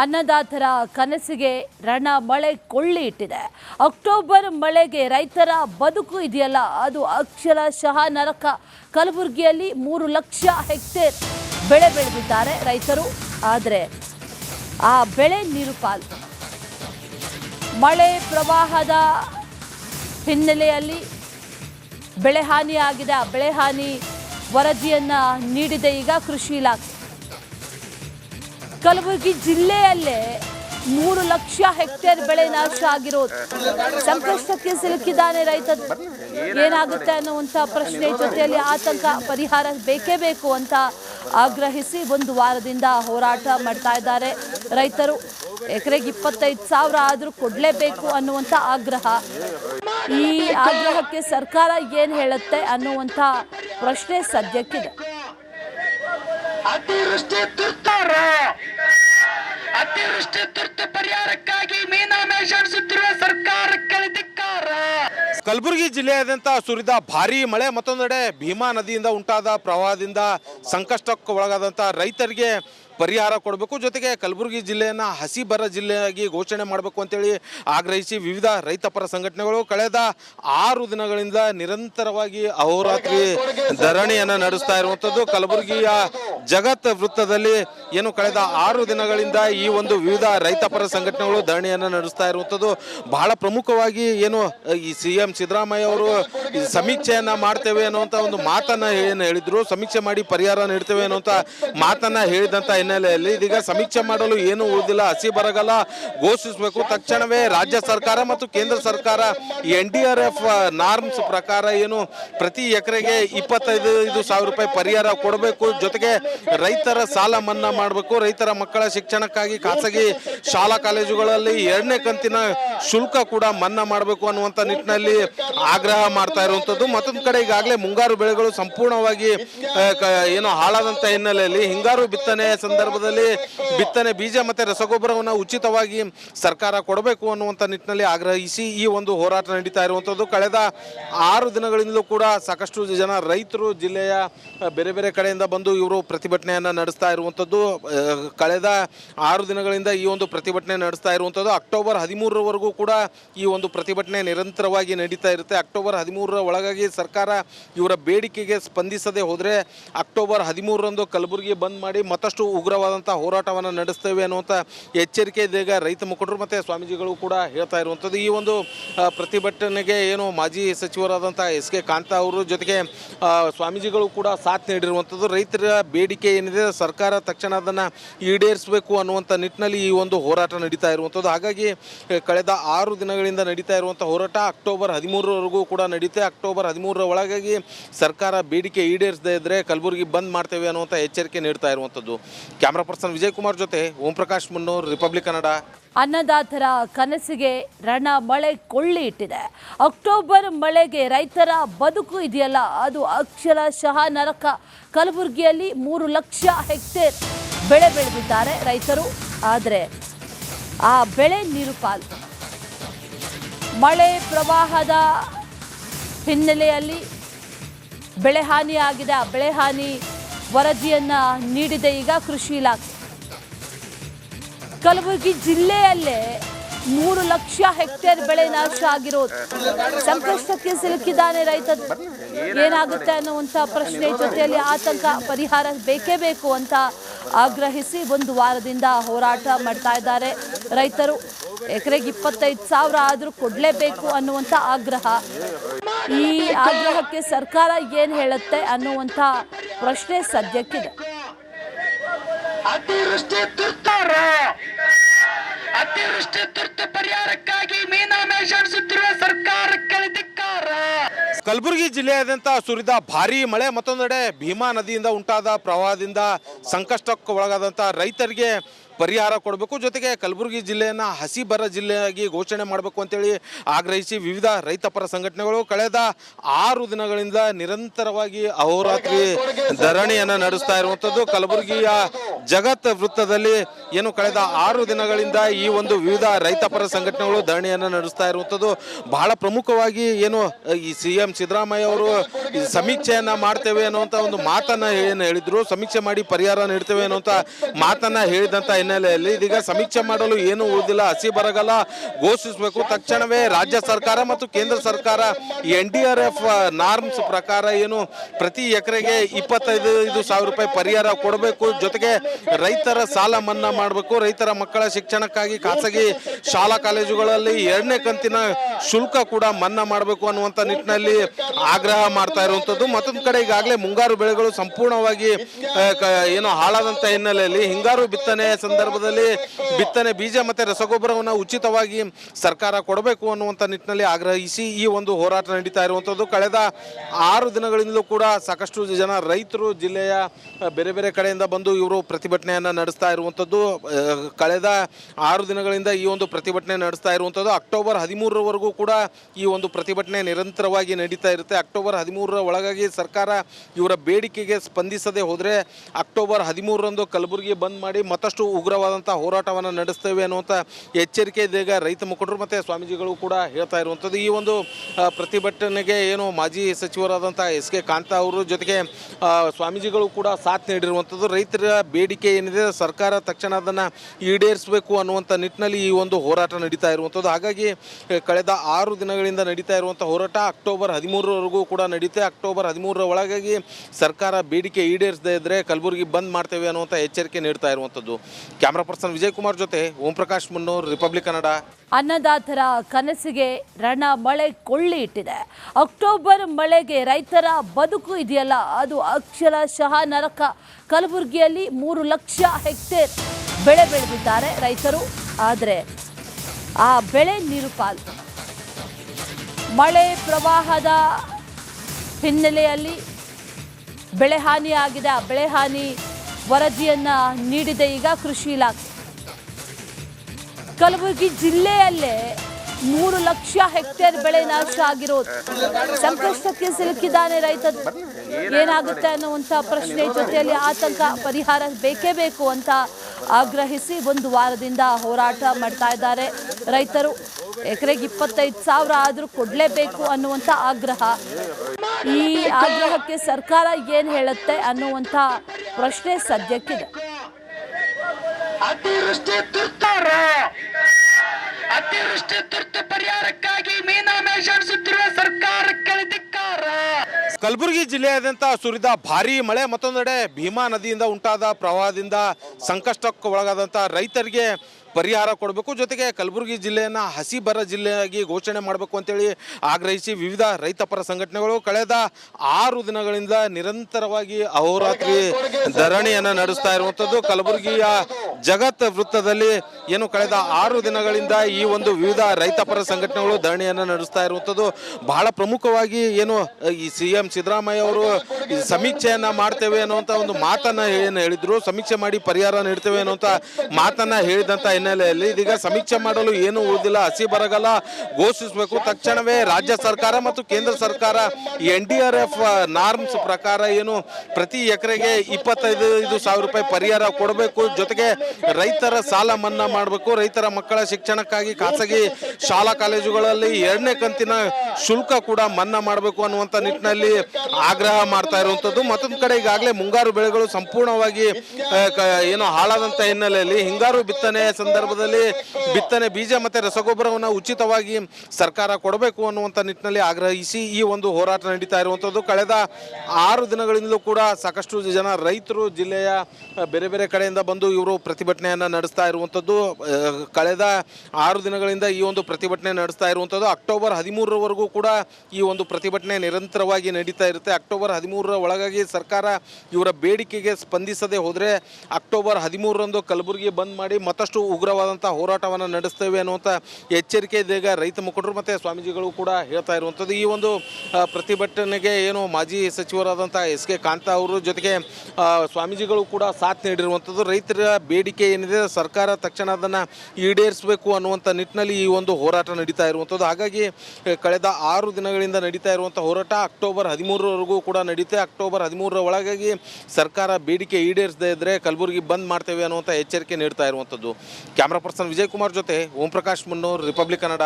ಅನ್ನದಾತರ ಕನಸಿಗೆ ರಣ ಮಳೆ ಕೊಳ್ಳಿ ಇಟ್ಟಿದೆ ಅಕ್ಟೋಬರ್ ಮಳೆಗೆ ರೈತರ ಬದುಕು ಇದೆಯಲ್ಲ, ಅದು ಅಕ್ಷರಶಃ ನರಕ. ಕಲಬುರಗಿಯಲ್ಲಿ ಮೂರು ಲಕ್ಷ ಹೆಕ್ಟೇರ್ ಬೆಳೆ ಬೆಳೆದಿದ್ದಾರೆ ರೈತರು. ಆದರೆ ಆ ಬೆಳೆ ನೀರು ಮಳೆ ಪ್ರವಾಹದ ಹಿನ್ನೆಲೆಯಲ್ಲಿ ಬೆಳೆ ಹಾನಿಯಾಗಿದೆ. ಆ ಬೆಳೆ ಹಾನಿ ವರದಿಯನ್ನು ನೀಡಿದೆ ಈಗ ಕೃಷಿ ಇಲಾಖೆ. ಕಲಬುರಗಿ ಜಿಲ್ಲೆಯಲ್ಲೇ ಮೂರು ಲಕ್ಷ ಹೆಕ್ಟೇರ್ ಬೆಳೆ ನಾಶ ಆಗಿರೋದು. ಸಂಕಷ್ಟಕ್ಕೆ ಸಿಲುಕಿದ್ದಾನೆ ರೈತ. ಏನಾಗುತ್ತೆ ಅನ್ನುವಂಥ ಪ್ರಶ್ನೆ ಜೊತೆಯಲ್ಲಿ ಆತಂಕ ಪರಿಹಾರ ಬೇಕೇ ಬೇಕು ಅಂತ ಆಗ್ರಹಿಸಿ ಒಂದು ವಾರದಿಂದ ಹೋರಾಟ ಮಾಡ್ತಾ ಇದ್ದಾರೆ ರೈತರು. ಎಕರೆಗೆ ಇಪ್ಪತ್ತೈದು ಸಾವಿರ ಆದರೂ ಕೊಡಲೇಬೇಕು ಅನ್ನುವಂಥ ಆಗ್ರಹ. ಈ ಆಗ್ರಹಕ್ಕೆ ಸರ್ಕಾರ ಏನು ಹೇಳುತ್ತೆ ಅನ್ನುವಂಥ ಪ್ರಶ್ನೆ ಸದ್ಯಕ್ಕಿದೆ. ಅತಿವೃಷ್ಟಿ ತುರ್ತಾರ. ಅತಿವೃಷ್ಟಿ ತುರ್ತು ಪರಿಹಾರಕ್ಕಾಗಿ ಮೀನಾ ಮೇಷಿರುವ ಸರ್ಕಾರಕ್ಕೆ ಧಿಕ್ಕಾರ ಕಲಬುರಗಿ ಜಿಲ್ಲೆಯಾದ್ಯಂತ ಸುರಿದ ಭಾರೀ ಮಳೆ, ಮತ್ತೊಂದೆಡೆ ಭೀಮಾ ನದಿಯಿಂದ ಉಂಟಾದ ಪ್ರವಾಹದಿಂದ ಸಂಕಷ್ಟಕ್ಕೆ ಒಳಗಾದಂಥ ರೈತರಿಗೆ ಪರಿಹಾರ ಕೊಡಬೇಕು. ಜೊತೆಗೆ ಕಲಬುರಗಿ ಜಿಲ್ಲೆಯನ್ನು ಹಸಿ ಬರ ಜಿಲ್ಲೆಯಾಗಿ ಘೋಷಣೆ ಮಾಡಬೇಕು ಅಂತೇಳಿ ಆಗ್ರಹಿಸಿ ವಿವಿಧ ರೈತಪರ ಸಂಘಟನೆಗಳು ಕಳೆದ ಆರು ದಿನಗಳಿಂದ ನಿರಂತರವಾಗಿ ಅಹೋರಾತ್ರಿ ಧರಣಿಯನ್ನು ನಡೆಸ್ತಾ ಇರುವಂಥದ್ದು ಕಲಬುರಗಿಯ ಜಗತ್ ವೃತ್ತದಲ್ಲಿ ಏನು ಕಳೆದ ಆರು ದಿನಗಳಿಂದ ಈ ಒಂದು ವಿವಿಧ ರೈತಪರ ಸಂಘಟನೆಗಳು ಧರಣಿಯನ್ನು ನಡೆಸ್ತಾ ಇರುವಂಥದ್ದು ಬಹಳ ಪ್ರಮುಖವಾಗಿ ಏನು, ಈ ಸಿ ಎಂ ಸಿದ್ದರಾಮಯ್ಯ ಅವರು ಸಮೀಕ್ಷೆಯನ್ನು ಮಾಡ್ತೇವೆ ಅನ್ನುವಂಥ ಒಂದು ಮಾತನ್ನ ಏನು ಹೇಳಿದರು. ಸಮೀಕ್ಷೆ ಮಾಡಿ ಪರಿಹಾರ ನೀಡ್ತೇವೆ ಅನ್ನುವಂಥ ಮಾತನ್ನ ಹೇಳಿದಂಥ ಹಿನ್ನೆಲೆಯಲ್ಲಿ ಇದೀಗ ಸಮೀಕ್ಷೆ ಮಾಡಲು ಏನು ಉಳಿದಿಲ್ಲ. ಹಸಿ ಬರಗಾಲ ಘೋಷಿಸಬೇಕು. ತಕ್ಷಣವೇ ರಾಜ್ಯ ಸರ್ಕಾರ ಮತ್ತು ಕೇಂದ್ರ ಸರ್ಕಾರ N D R F norms ಪ್ರಕಾರ ಏನು ಪ್ರತಿ ಎಕರೆಗೆ ಇಪ್ಪತ್ತೈದು ಐದು ಸಾವಿರ ರೂಪಾಯಿ ಪರಿಹಾರ ಕೊಡಬೇಕು. ಜೊತೆಗೆ ರೈತರ ಸಾಲ ಮನ್ನಾ ಮಾಡಬೇಕು. ರೈತರ ಮಕ್ಕಳ ಶಿಕ್ಷಣಕ್ಕಾಗಿ ಖಾಸಗಿ ಶಾಲಾ ಕಾಲೇಜುಗಳಲ್ಲಿ ಎರಡನೇ ಕಂತಿನ ಶುಲ್ಕ ಕೂಡ ಮನ್ನಾ ಮಾಡಬೇಕು ಅನ್ನುವಂಥ ನಿಟ್ಟಿನಲ್ಲಿ ಆಗ್ರಹ ಮಾಡ್ತಾ ಇರುವಂಥದ್ದು ಮತ್ತೊಂದು ಕಡೆ ಈಗಾಗಲೇ ಮುಂಗಾರು ಬೆಳೆಗಳು ಸಂಪೂರ್ಣವಾಗಿ ಏನು ಹಾಳಾದಂಥ ಹಿನ್ನೆಲೆಯಲ್ಲಿ ಹಿಂಗಾರು ಬಿತ್ತನೆ ಸಂದರ್ಭದಲ್ಲಿ ಬಿತ್ತನೆ ಬೀಜ ಮತ್ತು ರಸಗೊಬ್ಬರವನ್ನು ಉಚಿತವಾಗಿ ಸರ್ಕಾರ ಕೊಡಬೇಕು ಅನ್ನುವಂಥ ನಿಟ್ಟಿನಲ್ಲಿ ಆಗ್ರಹಿಸಿ ಈ ಒಂದು ಹೋರಾಟ ನಡೀತಾ ಇರುವಂಥದ್ದು ಕಳೆದ ಆರು ದಿನಗಳಿಂದಲೂ ಕೂಡ ಸಾಕಷ್ಟು ಜನ ರೈತರು ಜಿಲ್ಲೆಯ ಬೇರೆ ಬೇರೆ ಕಡೆಯಿಂದ ಬಂದು ಇವರು ಪ್ರತಿಭಟನೆಯನ್ನು ನಡೆಸ್ತಾ ಇರುವಂಥದ್ದು ಕಳೆದ ಆರು ದಿನಗಳಿಂದ ಈ ಒಂದು ಪ್ರತಿಭಟನೆ ನಡೆಸ್ತಾ ಇರುವಂಥದ್ದು ಅಕ್ಟೋಬರ್ ಹದಿಮೂರರವರೆಗೂ ಕೂಡ ಈ ಒಂದು ಪ್ರತಿಭಟನೆ ನಿರಂತರವಾಗಿ ನಡೀತಾ ಇರುತ್ತೆ. ಅಕ್ಟೋಬರ್ ಹದಿಮೂರರ ಒಳಗಾಗಿ ಸರ್ಕಾರ ಇವರ ಬೇಡಿಕೆಗೆ ಸ್ಪಂದಿಸದೆ ಹೋದರೆ ಅಕ್ಟೋಬರ್ ಹದಿಮೂರರಂದು ಕಲಬುರಗಿ ಬಂದ್ ಮಾಡಿ ಮತ್ತಷ್ಟು ಉಗ್ರವಾದಂಥ ಹೋರಾಟವನ್ನು ನಡೆಸ್ತೇವೆ ಅನ್ನುವಂಥ ಎಚ್ಚರಿಕೆ ಇದೀಗ ರೈತ ಮುಖಂಡರು ಮತ್ತು ಸ್ವಾಮೀಜಿಗಳು ಕೂಡ ಹೇಳ್ತಾ ಇರುವಂಥದ್ದು ಈ ಒಂದು ಪ್ರತಿಭಟನೆಗೆ ಏನು ಮಾಜಿ ಸಚಿವರಾದಂಥ ಎಸ್ ಕೆ ಕಾಂತ ಅವರು ಜೊತೆಗೆ ಸ್ವಾಮೀಜಿಗಳು ಕೂಡ ಸಾಥ್ ನೀಡಿರುವಂಥದ್ದು ರೈತರ ಬೇಡಿಕೆ ಏನಿದೆ, ಸರ್ಕಾರ ತಕ್ಷಣ ಅದನ್ನು ಈಡೇರಿಸಬೇಕು ಅನ್ನುವಂಥ ನಿಟ್ಟಿನಲ್ಲಿ ಈ ಒಂದು ಹೋರಾಟ ನಡೀತಾ ಇರುವಂಥದ್ದು ಹಾಗಾಗಿ ಕಳೆದ ಆರು ದಿನಗಳಿಂದ ನಡೀತಾ ಇರುವಂಥ ಹೋರಾಟ ಅಕ್ಟೋಬರ್ ಹದಿಮೂರರವರೆಗೂ ಕೂಡ ನಡೀತೆ. ಅಕ್ಟೋಬರ್ ಹದಿಮೂರರ ಒಳಗಾಗಿ ಸರ್ಕಾರ ಬೇಡಿಕೆ ಈಡೇರಿಸದೇ ಇದ್ದರೆ ಕಲಬುರಗಿ ಬಂದ್ ಮಾಡ್ತೇವೆ ಅನ್ನುವಂಥ ಎಚ್ಚರಿಕೆ ನೀಡ್ತಾ ಇರುವಂಥದ್ದು ಕ್ಯಾಮ್ರಾ ಪರ್ಸನ್ ವಿಜಯ್ ಕುಮಾರ್ ಜೊತೆ ಓಂ ಪ್ರಕಾಶ್ ಮುನ್ನೂರ್, ರಿಪಬ್ಲಿಕ್ ಕನ್ನಡ. ಅನ್ನದಾತರ ಕನಸಿಗೆ ರಣ ಮಳೆ ಕೊಳ್ಳಿ ಇಟ್ಟಿದೆ. ಅಕ್ಟೋಬರ್ ಮಳೆಗೆ ರೈತರ ಬದುಕು ಇದೆಯಲ್ಲ, ಅದು ಅಕ್ಷರಶಃ ನರಕ. ಕಲಬುರಗಿಯಲ್ಲಿ ಮೂರು ಲಕ್ಷ ಹೆಕ್ಟೇರ್ ಬೆಳೆ ಬೆಳೆದಿದ್ದಾರೆ ರೈತರು. ಆದರೆ ಆ ಬೆಳೆ ನೀರು ಪಾಲು. ಮಳೆ ಪ್ರವಾಹದ ಹಿನ್ನೆಲೆಯಲ್ಲಿ ಬೆಳೆ ಹಾನಿಯಾಗಿದೆ. ಆ ಬೆಳೆ ಹಾನಿ ವರದಿಯನ್ನ ನೀಡಿದೆ ಈಗ ಕೃಷಿ ಇಲಾಖೆ. ಕಲಬುರಗಿ ಜಿಲ್ಲೆಯಲ್ಲೇ ಮೂರು ಲಕ್ಷ ಹೆಕ್ಟೇರ್ ಬೆಳೆ ನಾಶ ಆಗಿರೋದು. ಸಂಕಷ್ಟಕ್ಕೆ ಸಿಲುಕಿದ್ದಾನೆ ರೈತ. ಏನಾಗುತ್ತೆ ಅನ್ನುವಂಥ ಪ್ರಶ್ನೆ ಜೊತೆಯಲ್ಲಿ ಆತಂಕ, ಪರಿಹಾರ ಬೇಕೇ ಬೇಕು ಅಂತ ಆಗ್ರಹಿಸಿ ಒಂದು ವಾರದಿಂದ ಹೋರಾಟ ಮಾಡ್ತಾ ಇದ್ದಾರೆ ರೈತರು. ಎಕರೆಗೆ ಇಪ್ಪತ್ತೈದು ಸಾವಿರ ಆದರೂ ಕೊಡಲೇಬೇಕು ಅನ್ನುವಂಥ ಆಗ್ರಹ. ಈ ಆಗ್ರಹಕ್ಕೆ ಸರ್ಕಾರ ಏನು ಹೇಳುತ್ತೆ ಅನ್ನುವಂಥ ಪ್ರಶ್ನೆ ಸದ್ಯಕ್ಕಿದೆ. ಅತಿವೃಷ್ಟಿ ತುರ್ತಾರ. ಅತಿವೃಷ್ಟಿ ತುರ್ತು ಪರಿಹಾರಕ್ಕಾಗಿ ಮೀನಾಮೇಷಿಸುತ್ತಿರುವ ಸರ್ಕಾರಕ್ಕೆ ಧಿಕ್ಕಾರ ಕಲಬುರಗಿ ಜಿಲ್ಲೆಯಾದ್ಯಂತ ಸುರಿದ ಭಾರೀ ಮಳೆ ಮತ್ತೊಂದೆಡೆ ಭೀಮಾ ನದಿಯಿಂದ ಉಂಟಾದ ಪ್ರವಾಹದಿಂದ ಸಂಕಷ್ಟಕ್ಕೆ ಒಳಗಾದಂಥ ರೈತರಿಗೆ ಪರಿಹಾರ ಕೊಡಬೇಕು. ಜೊತೆಗೆ ಕಲಬುರಗಿ ಜಿಲ್ಲೆಯನ್ನು ಹಸಿ ಬರ ಜಿಲ್ಲೆಯಾಗಿ ಘೋಷಣೆ ಮಾಡಬೇಕು ಅಂತೇಳಿ ಆಗ್ರಹಿಸಿ ವಿವಿಧ ರೈತಪರ ಸಂಘಟನೆಗಳು ಕಳೆದ ಆರು ದಿನಗಳಿಂದ ನಿರಂತರವಾಗಿ ಅಹೋರಾತ್ರಿ ಧರಣಿಯನ್ನು ನಡೆಸ್ತಾ ಇರುವಂಥದ್ದು ಕಲಬುರಗಿಯ ಜಗತ್ ವೃತ್ತದಲ್ಲಿ ಏನು ಕಳೆದ ಆರು ದಿನಗಳಿಂದ ಈ ಒಂದು ವಿವಿಧ ರೈತಪರ ಸಂಘಟನೆಗಳು ಧರಣಿಯನ್ನು ನಡೆಸ್ತಾ ಇರುವಂಥದ್ದು ಬಹಳ ಪ್ರಮುಖವಾಗಿ ಏನು, ಈ ಸಿ ಎಂ ಸಿದ್ದರಾಮಯ್ಯ ಅವರು ಸಮೀಕ್ಷೆಯನ್ನು ಮಾಡ್ತೇವೆ ಅನ್ನುವಂಥ ಒಂದು ಮಾತನ್ನ ಏನು ಹೇಳಿದ್ರು. ಸಮೀಕ್ಷೆ ಮಾಡಿ ಪರಿಹಾರ ನೀಡ್ತೇವೆ ಅನ್ನುವಂಥ ಮಾತನ್ನು ಹೇಳಿದಂಥ ಹಿನ್ನೆಲೆಯಲ್ಲಿ ಇದೀಗ ಸಮೀಕ್ಷೆ ಮಾಡಲು ಏನು ಉಳಿದಿಲ್ಲ. ಹಸಿ ಬರಗಾಲ ಘೋಷಿಸಬೇಕು. ತಕ್ಷಣವೇ ರಾಜ್ಯ ಸರ್ಕಾರ ಮತ್ತು ಕೇಂದ್ರ ಸರ್ಕಾರ N D R F norms ಪ್ರಕಾರ ಏನು ಪ್ರತಿ ಎಕರೆಗೆ ಇಪ್ಪತ್ತೈದು ಸಾವಿರ ರೂಪಾಯಿ ಪರಿಹಾರ ಕೊಡಬೇಕು. ಜೊತೆಗೆ ರೈತರ ಸಾಲ ಮನ್ನಾ ಮಾಡಬೇಕು. ರೈತರ ಮಕ್ಕಳ ಶಿಕ್ಷಣಕ್ಕಾಗಿ ಖಾಸಗಿ ಶಾಲಾ ಕಾಲೇಜುಗಳಲ್ಲಿ ಎರಡನೇ ಕಂತಿನ ಶುಲ್ಕ ಕೂಡ ಮನ್ನಾ ಮಾಡಬೇಕು ಅನ್ನುವಂಥ ನಿಟ್ಟಿನಲ್ಲಿ ಆಗ್ರಹ ಮಾಡ್ತಾ ಇರುವಂಥದ್ದು ಮತ್ತೊಂದು ಕಡೆ ಈಗಾಗಲೇ ಮುಂಗಾರು ಬೆಳೆಗಳು ಸಂಪೂರ್ಣವಾಗಿ ಏನು ಹಾಳಾದಂಥ ಹಿನ್ನೆಲೆಯಲ್ಲಿ ಹಿಂಗಾರು ಬಿತ್ತನೆ ಸಂದರ್ಭದಲ್ಲಿ ಬಿತ್ತನೆ ಬೀಜ ಮತ್ತು ರಸಗೊಬ್ಬರವನ್ನು ಉಚಿತವಾಗಿ ಸರ್ಕಾರ ಕೊಡಬೇಕು ಅನ್ನುವಂಥ ನಿಟ್ಟಿನಲ್ಲಿ ಆಗ್ರಹಿಸಿ ಈ ಒಂದು ಹೋರಾಟ ನಡೀತಾ ಇರುವಂಥದ್ದು ಕಳೆದ ಆರು ದಿನಗಳಿಂದಲೂ ಕೂಡ ಸಾಕಷ್ಟು ಜನ ರೈತರು ಜಿಲ್ಲೆಯ ಬೇರೆ ಬೇರೆ ಕಡೆಯಿಂದ ಬಂದು ಇವರು ಪ್ರತಿಭಟನೆಯನ್ನು ನಡೆಸ್ತಾ ಇರುವಂಥದ್ದು ಕಳೆದ ಆರು ದಿನಗಳಿಂದ ಈ ಒಂದು ಪ್ರತಿಭಟನೆ ನಡೆಸ್ತಾ ಇರುವಂಥದ್ದು ಅಕ್ಟೋಬರ್ ಹದಿಮೂರರವರೆಗೂ ಕೂಡ ಈ ಒಂದು ಪ್ರತಿಭಟನೆ ನಿರಂತರವಾಗಿ ನಡೀತಾ ಇರುತ್ತೆ. ಅಕ್ಟೋಬರ್ ಹದಿಮೂರರ ಒಳಗಾಗಿ ಸರ್ಕಾರ ಇವರ ಬೇಡಿಕೆಗೆ ಸ್ಪಂದಿಸದೆ ಹೋದರೆ ಅಕ್ಟೋಬರ್ ಹದಿಮೂರರಂದು ಕಲಬುರಗಿ ಬಂದ್ ಮಾಡಿ ಮತ್ತಷ್ಟು ಉಗ್ರವಾದಂಥ ಹೋರಾಟವನ್ನು ನಡೆಸ್ತೇವೆ ಅನ್ನುವಂಥ ಎಚ್ಚರಿಕೆ ಇದೀಗ ರೈತ ಮುಖಂಡರು ಮತ್ತು ಸ್ವಾಮೀಜಿಗಳು ಕೂಡ ಹೇಳ್ತಾ ಇರುವಂಥದ್ದು ಈ ಒಂದು ಪ್ರತಿಭಟನೆಗೆ ಏನು ಮಾಜಿ ಸಚಿವರಾದಂಥ ಎಸ್ ಕೆ ಕಾಂತ ಅವರು ಜೊತೆಗೆ ಸ್ವಾಮೀಜಿಗಳು ಕೂಡ ಸಾಥ್ ನೀಡಿರುವಂಥದ್ದು ರೈತರ ಬೇಡಿಕೆ ಏನಿದೆ, ಸರ್ಕಾರ ತಕ್ಷಣ ಅದನ್ನು ಈಡೇರಿಸಬೇಕು ಅನ್ನುವಂಥ ನಿಟ್ಟಿನಲ್ಲಿ ಈ ಒಂದು ಹೋರಾಟ ನಡೀತಾ ಇರುವಂಥದ್ದು ಹಾಗಾಗಿ ಕಳೆದ ಆರು ದಿನಗಳಿಂದ ನಡೀತಾ ಇರುವಂಥ ಹೋರಾಟ ಅಕ್ಟೋಬರ್ ಹದಿಮೂರರವರೆಗೂ ಕೂಡ ನಡೀತೆ. ಅಕ್ಟೋಬರ್ ಹದಿಮೂರರ ಒಳಗಾಗಿ ಸರ್ಕಾರ ಬೇಡಿಕೆ ಈಡೇರಿಸದೇ ಇದ್ದರೆ ಕಲಬುರಗಿ ಬಂದ್ ಮಾಡ್ತೇವೆ ಅನ್ನುವಂಥ ಎಚ್ಚರಿಕೆ ನೀಡ್ತಾ ಇರುವಂಥದ್ದು ಕ್ಯಾಮ್ರಾ ಪರ್ಸನ್ ವಿಜಯ್ ಕುಮಾರ್ ಜೊತೆ ಓಂ ಪ್ರಕಾಶ್ ಮುನ್ನೂರ್, ರಿಪಬ್ಲಿಕ್ ಕನ್ನಡ. ಅನ್ನದಾತರ ಕನಸಿಗೆ ರಣ ಮಳೆ ಕೊಳ್ಳಿ ಇಟ್ಟಿದೆ ಅಕ್ಟೋಬರ್ ಮಳೆಗೆ ರೈತರ ಬದುಕು ಇದೆಯಲ್ಲ, ಅದು ಅಕ್ಷರಶಃ ನರಕ. ಕಲಬುರಗಿಯಲ್ಲಿ ಮೂರು ಲಕ್ಷ ಹೆಕ್ಟೇರ್ ಬೆಳೆ ಬೆಳೆದಿದ್ದಾರೆ ರೈತರು. ಆದರೆ ಆ ಬೆಳೆ ನೀರು ಮಳೆ ಪ್ರವಾಹದ ಹಿನ್ನೆಲೆಯಲ್ಲಿ ಬೆಳೆ ಹಾನಿಯಾಗಿದೆ. ಆ ಬೆಳೆ ಹಾನಿ ವರದಿಯನ್ನ ನೀಡಿದೆ ಈಗ ಕೃಷಿ ಇಲಾಖೆ. ಕಲಬುರಗಿ ಜಿಲ್ಲೆಯಲ್ಲೇ ಮೂರು ಲಕ್ಷ ಹೆಕ್ಟೇರ್ ಬೆಳೆ ನಾಶ ಆಗಿರೋದು. ಸಂಕಷ್ಟಕ್ಕೆ ಸಿಲುಕಿದ್ದಾನೆ ರೈತ. ಏನಾಗುತ್ತೆ ಅನ್ನುವಂಥ ಪ್ರಶ್ನೆ ಜೊತೆಯಲ್ಲಿ ಆತಂಕ, ಪರಿಹಾರ ಬೇಕೇ ಬೇಕು ಅಂತ ಆಗ್ರಹಿಸಿ ಒಂದು ವಾರದಿಂದ ಹೋರಾಟ ಮಾಡ್ತಾ ಇದ್ದಾರೆ ರೈತರು. ಎಕರೆಗೆ ಇಪ್ಪತ್ತೈದು ಸಾವಿರ ಆದರೂ ಕೊಡಲೇಬೇಕು ಅನ್ನುವಂಥ ಆಗ್ರಹ. ಈ ಆಗ್ರಹಕ್ಕೆ ಸರ್ಕಾರ ಏನು ಹೇಳುತ್ತೆ ಅನ್ನುವಂಥ ಪ್ರಶ್ನೆ ಸದ್ಯಕ್ಕಿದೆ. ಅತಿವೃಷ್ಟಿ ತುರ್ತು ಅತಿವೃಷ್ಟಿ ತುರ್ತು ಪರಿಹಾರಕ್ಕಾಗಿ ಮೀನಾಮೇಷ ಅಣಿಸುತ್ತಿರುವ ಸರ್ಕಾರಕ್ಕೆ ಧಿಕ್ಕಾರ ಕಲಬುರಗಿ ಜಿಲ್ಲೆಯಾದ್ಯಂತ ಸುರಿದ ಭಾರೀ ಮಳೆ ಮತ್ತೊಂದೆಡೆ ಭೀಮಾ ನದಿಯಿಂದ ಉಂಟಾದ ಪ್ರವಾಹದಿಂದ ಸಂಕಷ್ಟಕ್ಕೆ ಒಳಗಾದಂಥ ರೈತರಿಗೆ ಪರಿಹಾರ ಕೊಡಬೇಕು. ಜೊತೆಗೆ ಕಲಬುರಗಿ ಜಿಲ್ಲೆಯನ್ನು ಹಸಿ ಬರ ಜಿಲ್ಲೆಯಾಗಿ ಘೋಷಣೆ ಮಾಡಬೇಕು ಅಂತೇಳಿ ಆಗ್ರಹಿಸಿ ವಿವಿಧ ರೈತ ಪರ ಸಂಘಟನೆಗಳು ಕಳೆದ ಆರು ದಿನಗಳಿಂದ ನಿರಂತರವಾಗಿ ಅಹೋರಾತ್ರಿ ಧರಣಿಯನ್ನು ನಡೆಸ್ತಾ ಇರುವಂಥದ್ದು ಕಲಬುರಗಿಯ ಜಗತ್ ವೃತ್ತದಲ್ಲಿ ಏನು ಕಳೆದ ಆರು ದಿನಗಳಿಂದ ಈ ಒಂದು ವಿವಿಧ ರೈತ ಪರ ಸಂಘಟನೆಗಳು ಧರಣಿಯನ್ನು ನಡೆಸ್ತಾ ಇರುವಂಥದ್ದು ಬಹಳ ಪ್ರಮುಖವಾಗಿ ಏನು, ಈ ಸಿ ಎಂ ಸಿದ್ದರಾಮಯ್ಯ ಅವರು ಸಮೀಕ್ಷೆಯನ್ನು ಮಾಡ್ತೇವೆ ಅನ್ನುವಂಥ ಒಂದು ಮಾತನ್ನು ಏನು ಹೇಳಿದರು, ಸಮೀಕ್ಷೆ ಮಾಡಿ ಪರಿಹಾರ ನೀಡ್ತೇವೆ ಅನ್ನುವಂಥ ಮಾತನ್ನು ಹೇಳಿದಂಥ ಹಿನ್ನೆಲೆಯಲ್ಲಿ ಇದೀಗ ಸಮೀಕ್ಷೆ ಮಾಡಲು ಏನು ಉಳಿದಿಲ್ಲ, ಹಸಿ ಬರಗಾಲ ಘೋಷಿಸಬೇಕು. ತಕ್ಷಣವೇ ರಾಜ್ಯ ಸರ್ಕಾರ ಮತ್ತು ಕೇಂದ್ರ ಸರ್ಕಾರ N D R F norms ಪ್ರಕಾರ ಏನು ಪ್ರತಿ ಎಕರೆಗೆ ಇಪ್ಪತ್ತೈದು ಸಾವಿರ ರೂಪಾಯಿ ಪರಿಹಾರ ಕೊಡಬೇಕು. ಜೊತೆಗೆ ರೈತರ ಸಾಲ ಮನ್ನಾ ಮಾಡಬೇಕು. ರೈತರ ಮಕ್ಕಳ ಶಿಕ್ಷಣಕ್ಕಾಗಿ ಖಾಸಗಿ ಶಾಲಾ ಕಾಲೇಜುಗಳಲ್ಲಿ ಎರಡನೇ ಕಂತಿನ ಶುಲ್ಕ ಕೂಡ ಮನ್ನಾ ಮಾಡಬೇಕು ಅನ್ನುವಂಥ ನಿಟ್ಟಿನಲ್ಲಿ ಆಗ್ರಹ ಮಾಡ್ತಾ ಇರುವಂಥದ್ದು ಮತ್ತೊಂದು ಕಡೆ ಈಗಾಗಲೇ ಮುಂಗಾರು ಬೆಳೆಗಳು ಸಂಪೂರ್ಣವಾಗಿ ಏನು ಹಾಳಾದಂಥ ಹಿನ್ನೆಲೆಯಲ್ಲಿ ಹಿಂಗಾರು ಬಿತ್ತನೆ ಸಂದರ್ಭದಲ್ಲಿ ಬಿತ್ತನೆ ಬೀಜ ಮತ್ತು ರಸಗೊಬ್ಬರವನ್ನು ಉಚಿತವಾಗಿ ಸರ್ಕಾರ ಕೊಡಬೇಕು ಅನ್ನುವಂಥ ನಿಟ್ಟಿನಲ್ಲಿ ಆಗ್ರಹಿಸಿ ಈ ಒಂದು ಹೋರಾಟ ನಡೀತಾ ಇರುವಂಥದ್ದು ಕಳೆದ ಆರು ದಿನಗಳಿಂದಲೂ ಕೂಡ ಸಾಕಷ್ಟು ಜನ ರೈತರು ಜಿಲ್ಲೆಯ ಬೇರೆ ಬೇರೆ ಕಡೆಯಿಂದ ಬಂದು ಇವರು ಪ್ರತಿಭಟನೆಯನ್ನು ನಡೆಸ್ತಾ ಇರುವಂಥದ್ದು ಕಳೆದ ಆರು ದಿನಗಳಿಂದ ಈ ಒಂದು ಪ್ರತಿಭಟನೆ ನಡೆಸ್ತಾ ಇರುವಂಥದ್ದು ಅಕ್ಟೋಬರ್ ಹದಿಮೂರರವರೆಗೂ ಕೂಡ ಈ ಒಂದು ಪ್ರತಿಭಟನೆ ನಿರಂತರವಾಗಿ ನಡೀತಾ ಇರುತ್ತೆ. ಅಕ್ಟೋಬರ್ ಹದಿಮೂರರ ಒಳಗಾಗಿ ಸರ್ಕಾರ ಇವರ ಬೇಡಿಕೆಗೆ ಸ್ಪಂದಿಸದೆ ಹೋದರೆ ಅಕ್ಟೋಬರ್ ಹದಿಮೂರರಂದು ಕಲಬುರಗಿ ಬಂದ್ ಮಾಡಿ ಮತ್ತಷ್ಟು ಉಗ್ರವಾದಂಥ ಹೋರಾಟವನ್ನು ನಡೆಸ್ತೇವೆ ಅನ್ನುವಂಥ ಎಚ್ಚರಿಕೆ ಇದೀಗ ರೈತ ಮುಖಂಡರು ಮತ್ತು ಸ್ವಾಮೀಜಿಗಳು ಕೂಡ ಹೇಳ್ತಾ ಇರುವಂಥದ್ದು ಈ ಒಂದು ಪ್ರತಿಭಟನೆಗೆ ಏನು ಮಾಜಿ ಸಚಿವರಾದಂಥ ಎಸ್ ಕೆ ಕಾಂತ ಅವರು ಜೊತೆಗೆ ಸ್ವಾಮೀಜಿಗಳು ಕೂಡ ಸಾಥ್ ನೀಡಿರುವಂಥದ್ದು ರೈತರ ಬೇಡಿಕೆ ಏನಿದೆ ಸರ್ಕಾರ ತಕ್ಷಣ ಅದನ್ನು ಈಡೇರಿಸಬೇಕು ಅನ್ನುವಂಥ ನಿಟ್ಟಿನಲ್ಲಿ ಈ ಒಂದು ಹೋರಾಟ ನಡೀತಾ ಇರುವಂಥದ್ದು ಹಾಗಾಗಿ ಕಳೆದ ಆರು ದಿನಗಳಿಂದ ನಡೀತಾ ಇರುವಂಥ ಹೋರಾಟ ಅಕ್ಟೋಬರ್ ಹದಿಮೂರರವರೆಗೂ ಕೂಡ ನಡೀತೆ. ಅಕ್ಟೋಬರ್ ಹದಿಮೂರರ ಒಳಗಾಗಿ ಸರ್ಕಾರ ಬೇಡಿಕೆ ಈಡೇರಿಸದೇ ಇದ್ದರೆ ಕಲಬುರಗಿ ಬಂದ್ ಮಾಡ್ತೇವೆ ಅನ್ನುವಂಥ ಎಚ್ಚರಿಕೆ ನೀಡ್ತಾ ಇರುವಂಥದ್ದು ಕ್ಯಾಮ್ರಾ ಪರ್ಸನ್ ವಿಜಯ್ ಕುಮಾರ್ ಜೊತೆ ಓಂ ಪ್ರಕಾಶ್ ಮುನ್ನೂರ್, ರಿಪಬ್ಲಿಕ್ ಕನ್ನಡ.